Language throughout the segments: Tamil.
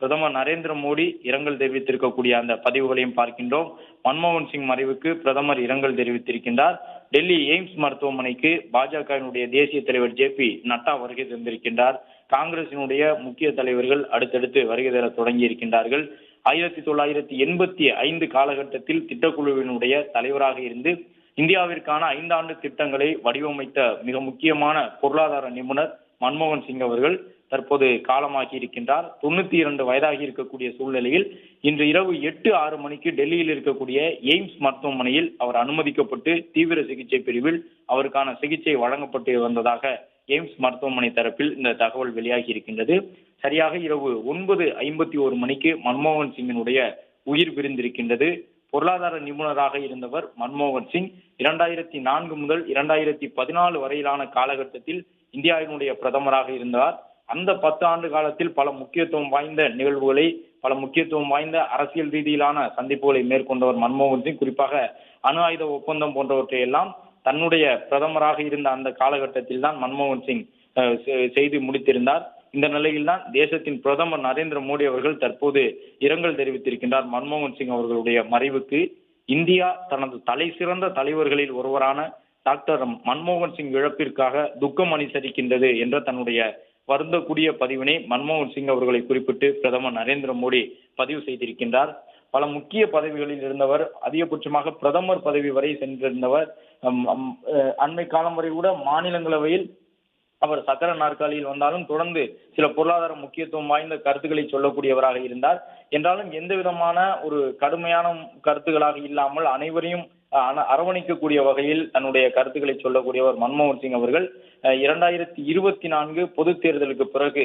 பிரதமர் நரேந்திர மோடி இரங்கல் தெரிவித்திருக்கக்கூடிய அந்த பதிவுகளையும் பார்க்கின்றோம். மன்மோகன் சிங் மறைவுக்கு பிரதமர் இரங்கல் தெரிவித்திருக்கின்றார். டெல்லி எய்ம்ஸ் மருத்துவமனைக்கு பாஜகவினுடைய தேசிய தலைவர் ஜே பி நட்டா வருகை தந்திருக்கின்றார். காங்கிரசினுடைய முக்கிய தலைவர்கள் அடுத்தடுத்து வருகை தர தொடங்கி இருக்கின்றார்கள் ஆயிரத்தி தொள்ளாயிரத்தி எண்பத்தி ஐந்து காலகட்டத்தில் திட்டக்குழுவினுடைய தலைவராக இருந்து இந்தியாவிற்கான ஐந்தாண்டு திட்டங்களை வடிவமைத்த மிக முக்கியமான பொருளாதார நிபுணர் மன்மோகன் சிங் அவர்கள் தற்போது காலமாகி இருக்கின்றார். தொண்ணூத்தி இரண்டு வயதாகி இருக்கக்கூடிய சூழ்நிலையில் இன்று இரவு எட்டு ஆறு மணிக்கு டெல்லியில் இருக்கக்கூடிய எய்ம்ஸ் மருத்துவமனையில் அவர் அனுமதிக்கப்பட்டு தீவிர சிகிச்சை பிரிவில் அவருக்கான சிகிச்சை வழங்கப்பட்டு வந்ததாக எய்ம்ஸ் மருத்துவமனை தரப்பில் இந்த தகவல் வெளியாகி இருக்கின்றது. சரியாக இரவு ஒன்பது ஐம்பத்தி ஒரு மணிக்கு மன்மோகன் சிங்கினுடைய உயிர் பிரிந்திருக்கின்றது பொருளாதார நிபுணராக இருந்தவர் மன்மோகன் சிங். இரண்டாயிரத்தி நான்கு முதல் இரண்டாயிரத்தி பதினாலு வரையிலான காலகட்டத்தில் இந்தியாவினுடைய பிரதமராக இருந்தார் அந்த பத்து ஆண்டு காலத்தில் பல முக்கியத்துவம் வாய்ந்த நிகழ்வுகளை பல முக்கியத்துவம் வாய்ந்த அரசியல் ரீதியிலான சந்திப்புகளை மேற்கொண்டவர் மன்மோகன் சிங் குறிப்பாக அணு ஆயுத ஒப்பந்தம் போன்றவற்றை எல்லாம் தன்னுடைய பிரதமராக இருந்த அந்த காலகட்டத்தில் தான் மன்மோகன் சிங் செய்து முடித்திருந்தார். இந்த நிலையில்தான் தேசத்தின் பிரதமர் நரேந்திர மோடி அவர்கள் தற்போது இரங்கல் தெரிவித்திருக்கின்றார் மன்மோகன் சிங் அவர்களுடைய மறைவுக்கு. இந்தியா தனது தலை சிறந்த தலைவர்களில் ஒருவரான டாக்டர் மன்மோகன் சிங் இழப்பிற்காக துக்கம் அனுசரிக்கின்றது என்ற தன்னுடைய வருந்தக்கூடிய பதிவினை மன்மோகன் சிங் அவர்களை குறிப்பிட்டு பிரதமர் நரேந்திர மோடி பதிவு செய்திருக்கின்றார். பல முக்கிய பதவிகளில் இருந்தவர் அதிகபட்சமாக பிரதமர் பதவி வரை சென்றிருந்தவர் அஹ், அண்மை காலம் வரை கூட மாநிலங்களவையில் அவர் சக்கர நாற்காலியில் வந்தாலும் தொடர்ந்து சில பொருளாதார முக்கியத்துவம் வாய்ந்த கருத்துக்களை சொல்லக்கூடியவராக இருந்தார். என்றாலும் எந்த விதமான ஒரு கடுமையான கருத்துக்களாக இல்லாமல் அனைவரையும் அரவணைக்கக்கூடிய வகையில் தன்னுடைய கருத்துக்களை சொல்லக்கூடியவர் மன்மோகன் சிங் அவர்கள். இரண்டாயிரத்தி இருபத்தி நான்கு பொது தேர்தலுக்கு பிறகு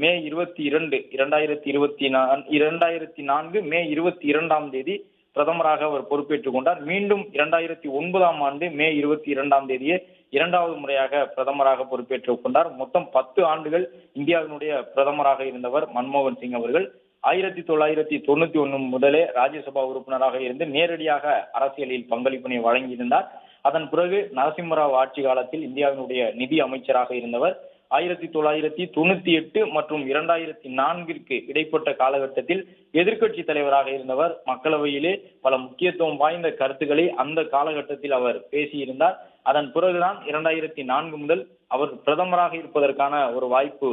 மே இருபத்தி இரண்டு இரண்டாயிரத்தி இருபத்தி நான் இரண்டாயிரத்தி நான்கு மே இருபத்தி இரண்டாம் தேதி பிரதமராக அவர் பொறுப்பேற்றுக் கொண்டார். மீண்டும் இரண்டாயிரத்தி ஒன்பதாம் ஆண்டு மே இருபத்தி இரண்டாம் தேதியே இரண்டாவது முறையாக பிரதமராக பொறுப்பேற்றுக் கொண்டார். மொத்தம் பத்து ஆண்டுகள் இந்தியாவினுடைய பிரதமராக இருந்தவர் மன்மோகன் சிங் அவர்கள். ஆயிரத்தி தொள்ளாயிரத்தி தொண்ணூத்தி ஒண்ணு முதலே ராஜ்யசபா உறுப்பினராக இருந்து நேரடியாக அரசியலில் பங்களிப்பினை வழங்கியிருந்தார். அதன் பிறகு நரசிம்மராவ் ஆட்சி காலத்தில் இந்தியாவினுடைய நிதி அமைச்சராக இருந்தவர். ஆயிரத்தி தொள்ளாயிரத்தி தொண்ணூத்தி எட்டு மற்றும் இரண்டாயிரத்தி நான்கிற்கு இடைப்பட்ட காலகட்டத்தில் எதிர்க்கட்சி தலைவராக இருந்தவர். மக்களவையிலே பல முக்கியத்துவம் வாய்ந்த கருத்துக்களை அந்த காலகட்டத்தில் அவர் பேசியிருந்தார். அதன் பிறகுதான் இரண்டாயிரத்தி நான்கு முதல் அவர் பிரதமராக இருப்பதற்கான ஒரு வாய்ப்பு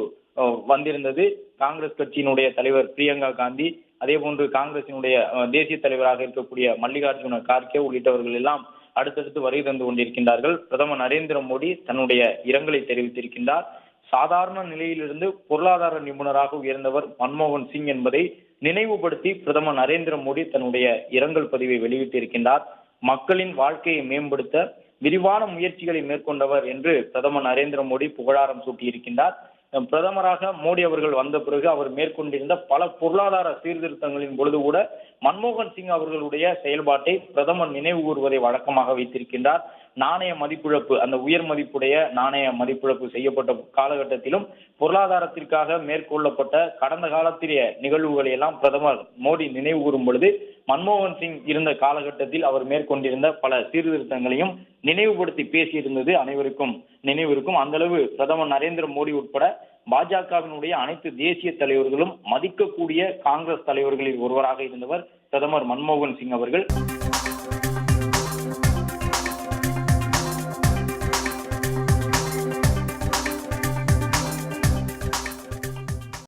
வந்திருந்தது. காங்கிரஸ் கட்சியினுடைய தலைவர் பிரியங்கா காந்தி அதே போன்று காங்கிரசினுடைய தேசிய தலைவராக இருக்கக்கூடிய மல்லிகார்ஜுன கார்கே உள்ளிட்டவர்கள் எல்லாம் அடுத்தடுத்து வருகை தந்து கொண்டிருக்கின்றார்கள். பிரதமர் நரேந்திர மோடி தன்னுடைய இரங்கலை தெரிவித்திருக்கின்றார். சாதாரண நிலையிலிருந்து பொருளாதார நிபுணராக உயர்ந்தவர் மன்மோகன் சிங் என்பதை நினைவுபடுத்தி பிரதமர் நரேந்திர மோடி தன்னுடைய இரங்கல் பதிவை வெளியிட்டிருக்கின்றார். மக்களின் வாழ்க்கையை மேம்படுத்த விரிவான முயற்சிகளை மேற்கொண்டவர் என்று பிரதமர் நரேந்திர மோடி புகழாரம் சூட்டியிருக்கின்றார். பிரதமராக மோடி அவர்கள் வந்த பிறகு அவர் மேற்கொண்டிருந்த பல பொருளாதார சீர்திருத்தங்களின் பொழுது கூட மன்மோகன் சிங் அவர்களுடைய செயல்பாட்டை பிரதமர் நினைவு கூறுவதை வழக்கமாக வைத்திருக்கின்றார். நாணய மதிப்பிழப்பு அந்த உயர் மதிப்புடைய நாணய மதிப்பிழப்பு செய்யப்பட்ட காலகட்டத்திலும் பொருளாதாரத்திற்காக மேற்கொள்ளப்பட்ட கடந்த காலத்திலேய நிகழ்வுகளை எல்லாம் பிரதமர் மோடி நினைவு கூறும் பொழுது மன்மோகன் சிங் இருந்த காலகட்டத்தில் அவர் மேற்கொண்டிருந்த பல சீர்திருத்தங்களையும் நினைவுபடுத்தி பேசியிருந்தது அனைவருக்கும் நினைவிருக்கும். அந்த அளவு பிரதமர் நரேந்திர மோடி உட்பட பாஜகவினுடைய அனைத்து தேசிய தலைவர்களும் மதிக்கக்கூடிய காங்கிரஸ் தலைவர்களில் ஒருவராக இருந்தவர் பிரதமர் மன்மோகன் சிங் அவர்கள்.